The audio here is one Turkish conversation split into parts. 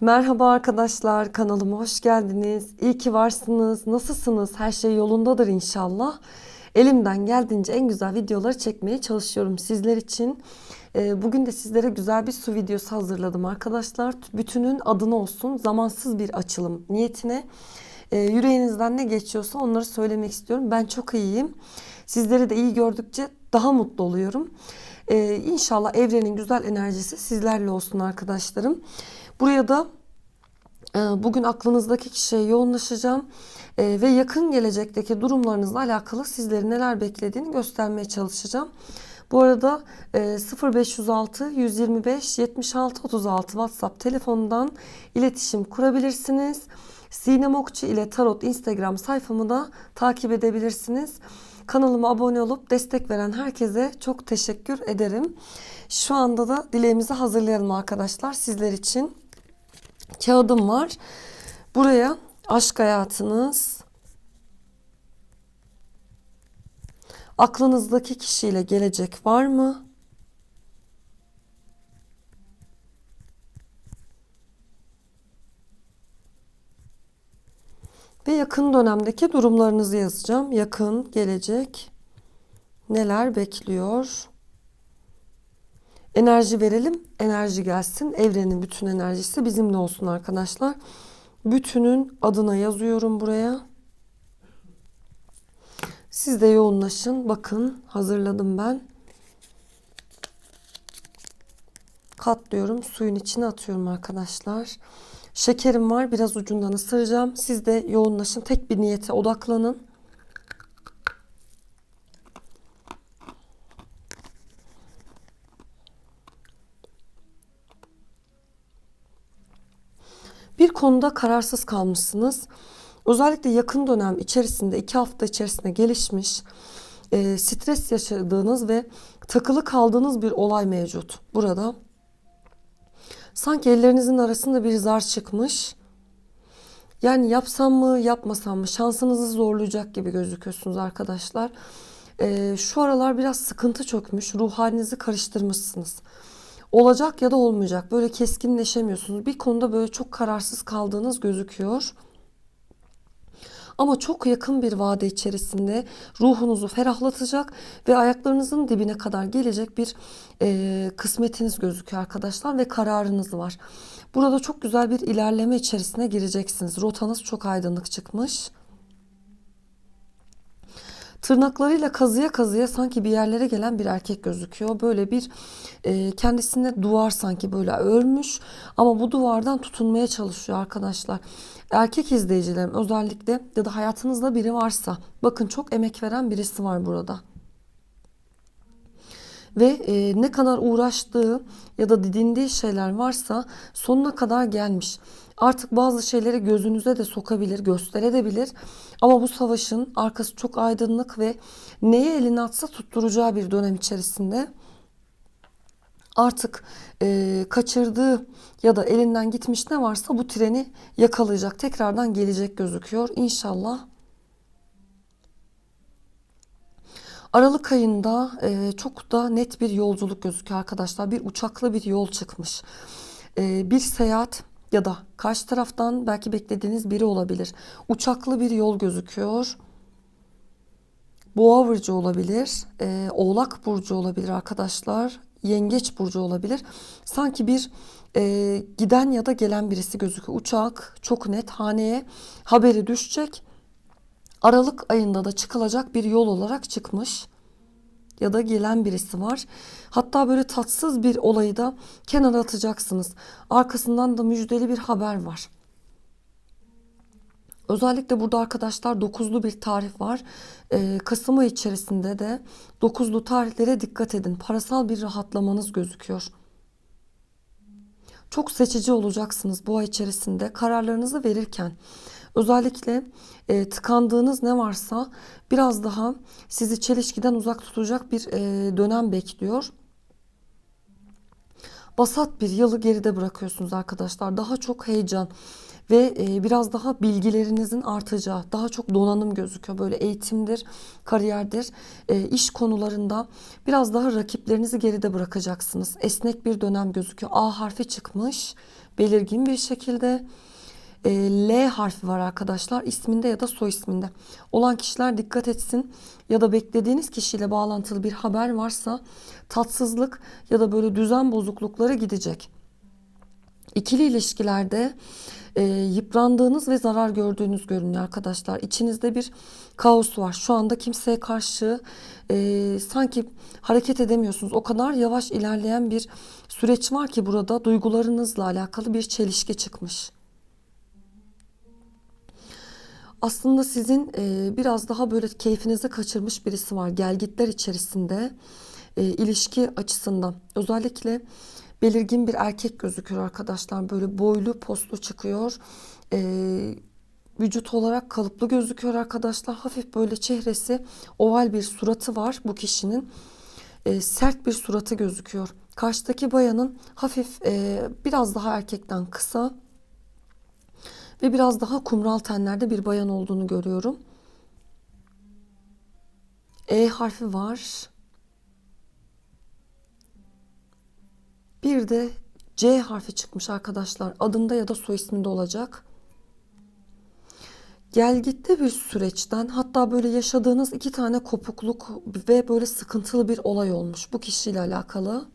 Merhaba arkadaşlar, kanalıma hoş geldiniz. İyi ki varsınız. Nasılsınız? Her şey yolundadır inşallah. Elimden geldiğince en güzel videoları çekmeye çalışıyorum sizler için. Ee, Bugün de sizlere güzel bir su videosu hazırladım arkadaşlar. Bütünün adına olsun. Zamansız bir açılım niyetine. Ee, Yüreğinizden ne geçiyorsa onları söylemek istiyorum. Ben çok iyiyim. Sizleri de iyi gördükçe daha mutlu oluyorum. Ee, İnşallah evrenin güzel enerjisi sizlerle olsun arkadaşlarım. Buraya da e, bugün aklınızdaki kişiye yoğunlaşacağım E, ve yakın gelecekteki durumlarınızla alakalı sizleri neler beklediğini göstermeye çalışacağım. Bu arada e, 0506 125 76 36 WhatsApp telefonundan iletişim kurabilirsiniz. Sinem Okçu ile Tarot Instagram sayfamı da takip edebilirsiniz. Kanalıma abone olup destek veren herkese çok teşekkür ederim. Şu anda da dileğimizi hazırlayalım arkadaşlar sizler için. Kağıdım var. Buraya aşk hayatınız, aklınızdaki kişiyle gelecek var mı? Ve yakın dönemdeki durumlarınızı yazacağım. Yakın, gelecek, neler bekliyor? Enerji verelim, enerji gelsin. Evrenin bütün enerjisi bizimle olsun arkadaşlar. Bütünün adına yazıyorum buraya. Siz de yoğunlaşın. Bakın hazırladım ben. Katlıyorum. Suyun içine atıyorum arkadaşlar. Şekerim var. Biraz ucundan ısıracağım. Siz de yoğunlaşın. Tek bir niyete odaklanın. Bir konuda kararsız kalmışsınız. Özellikle yakın dönem içerisinde iki hafta içerisinde gelişmiş e, stres yaşadığınız ve takılı kaldığınız bir olay mevcut burada. Sanki ellerinizin arasında bir zar çıkmış. Yani yapsam mı yapmasam mı şansınızı zorlayacak gibi gözüküyorsunuz arkadaşlar. E, şu aralar biraz sıkıntı çökmüş. Ruh halinizi karıştırmışsınız olacak ya da olmayacak. Böyle keskinleşemiyorsunuz. Bir konuda böyle çok kararsız kaldığınız gözüküyor. Ama çok yakın bir vade içerisinde ruhunuzu ferahlatacak ve ayaklarınızın dibine kadar gelecek bir e, kısmetiniz gözüküyor arkadaşlar ve kararınız var. Burada çok güzel bir ilerleme içerisine gireceksiniz. Rotanız çok aydınlık çıkmış. Tırnaklarıyla kazıya kazıya sanki bir yerlere gelen bir erkek gözüküyor. Böyle bir e, kendisine duvar sanki böyle örmüş ama bu duvardan tutunmaya çalışıyor arkadaşlar. Erkek izleyicilerim özellikle ya da hayatınızda biri varsa bakın çok emek veren birisi var burada ve e, ne kadar uğraştığı ya da didindiği şeyler varsa sonuna kadar gelmiş. Artık bazı şeyleri gözünüze de sokabilir, gösterebilir. Ama bu savaşın arkası çok aydınlık ve neye elini atsa tutturacağı bir dönem içerisinde artık e, kaçırdığı ya da elinden gitmiş ne varsa bu treni yakalayacak. Tekrardan gelecek gözüküyor. İnşallah Aralık ayında e, çok da net bir yolculuk gözüküyor arkadaşlar. Bir uçakla bir yol çıkmış. E, bir seyahat ya da karşı taraftan belki beklediğiniz biri olabilir. Uçaklı bir yol gözüküyor. Boğa burcu olabilir. E, Oğlak burcu olabilir arkadaşlar. Yengeç burcu olabilir. Sanki bir e, giden ya da gelen birisi gözüküyor. Uçak çok net haneye haberi düşecek Aralık ayında da çıkılacak bir yol olarak çıkmış ya da gelen birisi var. Hatta böyle tatsız bir olayı da kenara atacaksınız. Arkasından da müjdeli bir haber var. Özellikle burada arkadaşlar dokuzlu bir tarih var. Ee, Kasım ayı içerisinde de dokuzlu tarihlere dikkat edin. Parasal bir rahatlamanız gözüküyor. Çok seçici olacaksınız bu ay içerisinde kararlarınızı verirken. Özellikle e, tıkandığınız ne varsa biraz daha sizi çelişkiden uzak tutacak bir e, dönem bekliyor. Basat bir yılı geride bırakıyorsunuz arkadaşlar. Daha çok heyecan ve e, biraz daha bilgilerinizin artacağı, daha çok donanım gözüküyor. Böyle eğitimdir, kariyerdir, e, iş konularında biraz daha rakiplerinizi geride bırakacaksınız. Esnek bir dönem gözüküyor. A harfi çıkmış belirgin bir şekilde. E, L harfi var arkadaşlar isminde ya da soy isminde. Olan kişiler dikkat etsin ya da beklediğiniz kişiyle bağlantılı bir haber varsa tatsızlık ya da böyle düzen bozuklukları gidecek. İkili ilişkilerde e, yıprandığınız ve zarar gördüğünüz görünüyor arkadaşlar. İçinizde bir kaos var. Şu anda kimseye karşı e, sanki hareket edemiyorsunuz. O kadar yavaş ilerleyen bir süreç var ki burada duygularınızla alakalı bir çelişki çıkmış. Aslında sizin e, biraz daha böyle keyfinizi kaçırmış birisi var. Gelgitler içerisinde e, ilişki açısından. Özellikle belirgin bir erkek gözüküyor arkadaşlar. Böyle boylu postlu çıkıyor. E, vücut olarak kalıplı gözüküyor arkadaşlar. Hafif böyle çehresi oval bir suratı var bu kişinin. E, sert bir suratı gözüküyor. Karşıdaki bayanın hafif e, biraz daha erkekten kısa ve biraz daha kumral tenlerde bir bayan olduğunu görüyorum. E harfi var. Bir de C harfi çıkmış arkadaşlar. Adında ya da soy isminde olacak. Gelgitte bir süreçten hatta böyle yaşadığınız iki tane kopukluk ve böyle sıkıntılı bir olay olmuş bu kişiyle alakalı.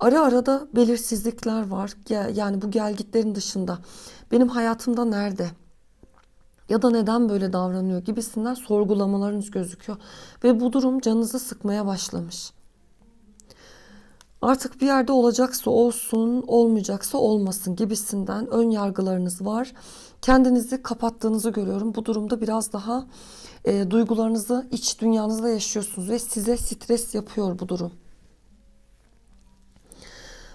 Ara ara da belirsizlikler var. Yani bu gelgitlerin dışında benim hayatımda nerede? Ya da neden böyle davranıyor gibisinden sorgulamalarınız gözüküyor. Ve bu durum canınızı sıkmaya başlamış. Artık bir yerde olacaksa olsun, olmayacaksa olmasın gibisinden ön yargılarınız var. Kendinizi kapattığınızı görüyorum. Bu durumda biraz daha e, duygularınızı iç dünyanızda yaşıyorsunuz ve size stres yapıyor bu durum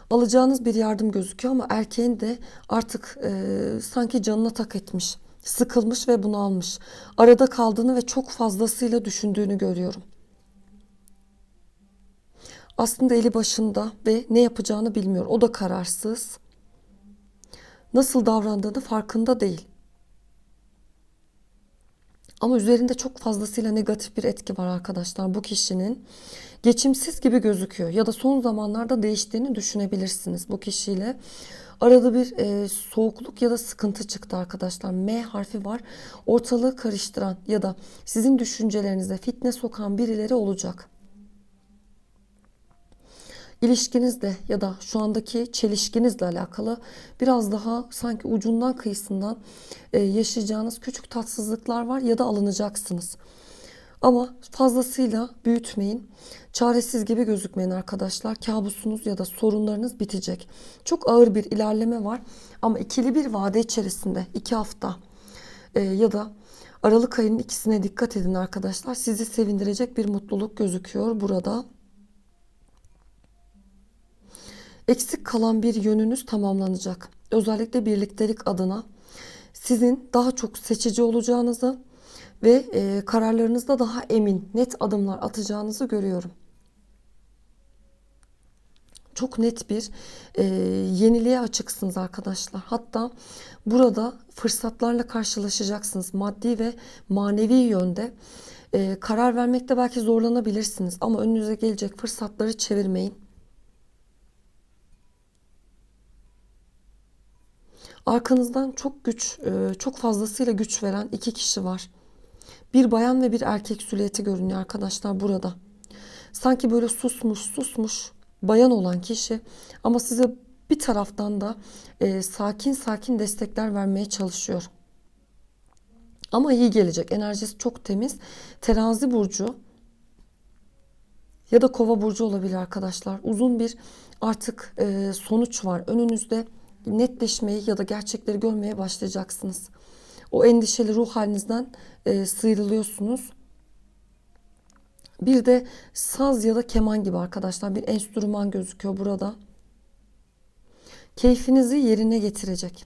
alacağınız bir yardım gözüküyor ama erkeğin de artık e, sanki canına tak etmiş, sıkılmış ve bunalmış. Arada kaldığını ve çok fazlasıyla düşündüğünü görüyorum. Aslında eli başında ve ne yapacağını bilmiyor. O da kararsız. Nasıl davrandığını farkında değil. Ama üzerinde çok fazlasıyla negatif bir etki var arkadaşlar bu kişinin. Geçimsiz gibi gözüküyor ya da son zamanlarda değiştiğini düşünebilirsiniz bu kişiyle. Arada bir e, soğukluk ya da sıkıntı çıktı arkadaşlar. M harfi var. Ortalığı karıştıran ya da sizin düşüncelerinize fitne sokan birileri olacak ilişkinizle ya da şu andaki çelişkinizle alakalı biraz daha sanki ucundan kıyısından e, yaşayacağınız küçük tatsızlıklar var ya da alınacaksınız. Ama fazlasıyla büyütmeyin. Çaresiz gibi gözükmeyin arkadaşlar. Kabusunuz ya da sorunlarınız bitecek. Çok ağır bir ilerleme var. Ama ikili bir vade içerisinde iki hafta e, ya da Aralık ayının ikisine dikkat edin arkadaşlar. Sizi sevindirecek bir mutluluk gözüküyor burada. Eksik kalan bir yönünüz tamamlanacak. Özellikle birliktelik adına sizin daha çok seçici olacağınızı ve e, kararlarınızda daha emin, net adımlar atacağınızı görüyorum. Çok net bir e, yeniliğe açıksınız arkadaşlar. Hatta burada fırsatlarla karşılaşacaksınız. Maddi ve manevi yönde e, karar vermekte belki zorlanabilirsiniz. Ama önünüze gelecek fırsatları çevirmeyin. Arkanızdan çok güç, e, çok fazlasıyla güç veren iki kişi var. Bir bayan ve bir erkek süliyeti görünüyor arkadaşlar burada. Sanki böyle susmuş susmuş bayan olan kişi ama size bir taraftan da e, sakin sakin destekler vermeye çalışıyor. Ama iyi gelecek. Enerjisi çok temiz. Terazi burcu ya da kova burcu olabilir arkadaşlar. Uzun bir artık e, sonuç var önünüzde netleşmeyi ya da gerçekleri görmeye başlayacaksınız. O endişeli ruh halinizden e, sıyrılıyorsunuz. Bir de saz ya da keman gibi arkadaşlar bir enstrüman gözüküyor burada. Keyfinizi yerine getirecek.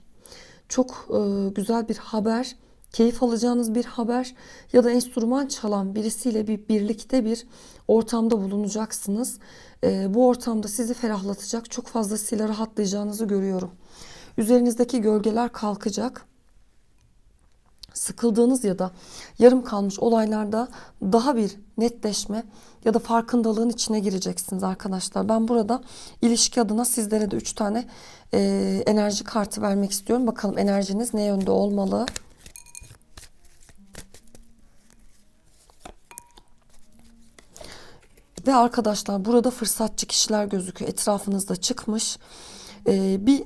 Çok e, güzel bir haber keyif alacağınız bir haber ya da enstrüman çalan birisiyle bir birlikte bir ortamda bulunacaksınız. Ee, bu ortamda sizi ferahlatacak, çok fazlasıyla rahatlayacağınızı görüyorum. Üzerinizdeki gölgeler kalkacak. Sıkıldığınız ya da yarım kalmış olaylarda daha bir netleşme ya da farkındalığın içine gireceksiniz arkadaşlar. Ben burada ilişki adına sizlere de 3 tane e, enerji kartı vermek istiyorum. Bakalım enerjiniz ne yönde olmalı? Ve arkadaşlar burada fırsatçı kişiler gözüküyor. Etrafınızda çıkmış. Ee, bir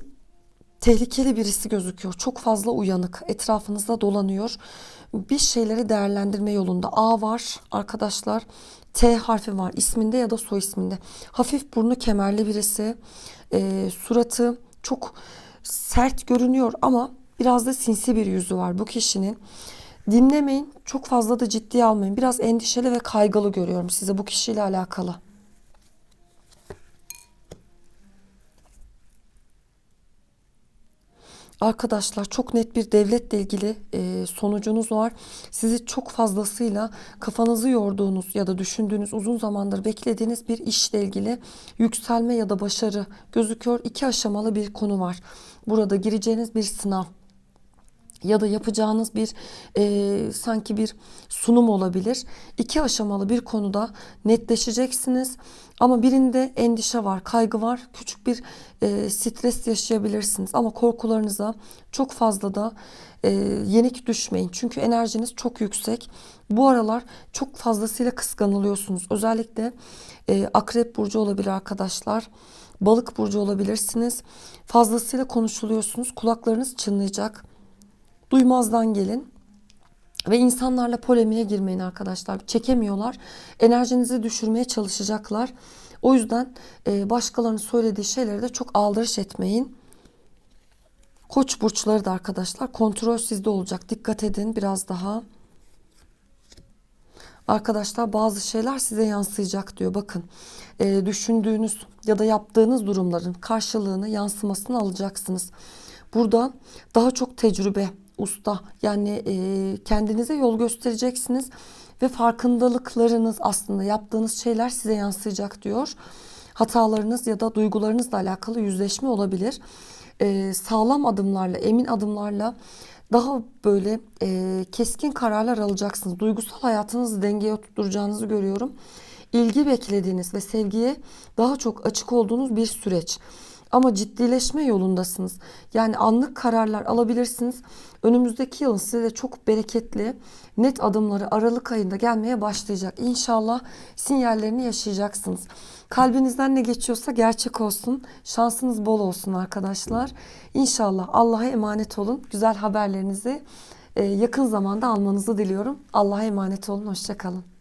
tehlikeli birisi gözüküyor. Çok fazla uyanık. Etrafınızda dolanıyor. Bir şeyleri değerlendirme yolunda. A var arkadaşlar. T harfi var isminde ya da soy isminde. Hafif burnu kemerli birisi. Ee, suratı çok sert görünüyor ama biraz da sinsi bir yüzü var bu kişinin. Dinlemeyin. Çok fazla da ciddiye almayın. Biraz endişeli ve kaygılı görüyorum size bu kişiyle alakalı. Arkadaşlar çok net bir devletle ilgili e, sonucunuz var. Sizi çok fazlasıyla kafanızı yorduğunuz ya da düşündüğünüz uzun zamandır beklediğiniz bir işle ilgili yükselme ya da başarı gözüküyor. İki aşamalı bir konu var. Burada gireceğiniz bir sınav ya da yapacağınız bir e, sanki bir sunum olabilir. İki aşamalı bir konuda netleşeceksiniz. Ama birinde endişe var, kaygı var, küçük bir e, stres yaşayabilirsiniz. Ama korkularınıza çok fazla da e, yenik düşmeyin. Çünkü enerjiniz çok yüksek. Bu aralar çok fazlasıyla kıskanılıyorsunuz. Özellikle e, akrep burcu olabilir arkadaşlar. Balık burcu olabilirsiniz. Fazlasıyla konuşuluyorsunuz. Kulaklarınız çınlayacak duymazdan gelin. Ve insanlarla polemiğe girmeyin arkadaşlar. Çekemiyorlar. Enerjinizi düşürmeye çalışacaklar. O yüzden e, başkalarının söylediği şeyleri de çok aldırış etmeyin. Koç burçları da arkadaşlar kontrol sizde olacak. Dikkat edin biraz daha. Arkadaşlar bazı şeyler size yansıyacak diyor. Bakın e, düşündüğünüz ya da yaptığınız durumların karşılığını yansımasını alacaksınız. Burada daha çok tecrübe, usta yani e, kendinize yol göstereceksiniz ve farkındalıklarınız aslında yaptığınız şeyler size yansıyacak diyor. Hatalarınız ya da duygularınızla alakalı yüzleşme olabilir. E, sağlam adımlarla, emin adımlarla daha böyle e, keskin kararlar alacaksınız. Duygusal hayatınızı dengeye oturtacağınızı görüyorum. İlgi beklediğiniz ve sevgiye daha çok açık olduğunuz bir süreç. Ama ciddileşme yolundasınız. Yani anlık kararlar alabilirsiniz. Önümüzdeki yılın size çok bereketli, net adımları Aralık ayında gelmeye başlayacak. İnşallah sinyallerini yaşayacaksınız. Kalbinizden ne geçiyorsa gerçek olsun. Şansınız bol olsun arkadaşlar. İnşallah Allah'a emanet olun. Güzel haberlerinizi e, yakın zamanda almanızı diliyorum. Allah'a emanet olun. Hoşçakalın.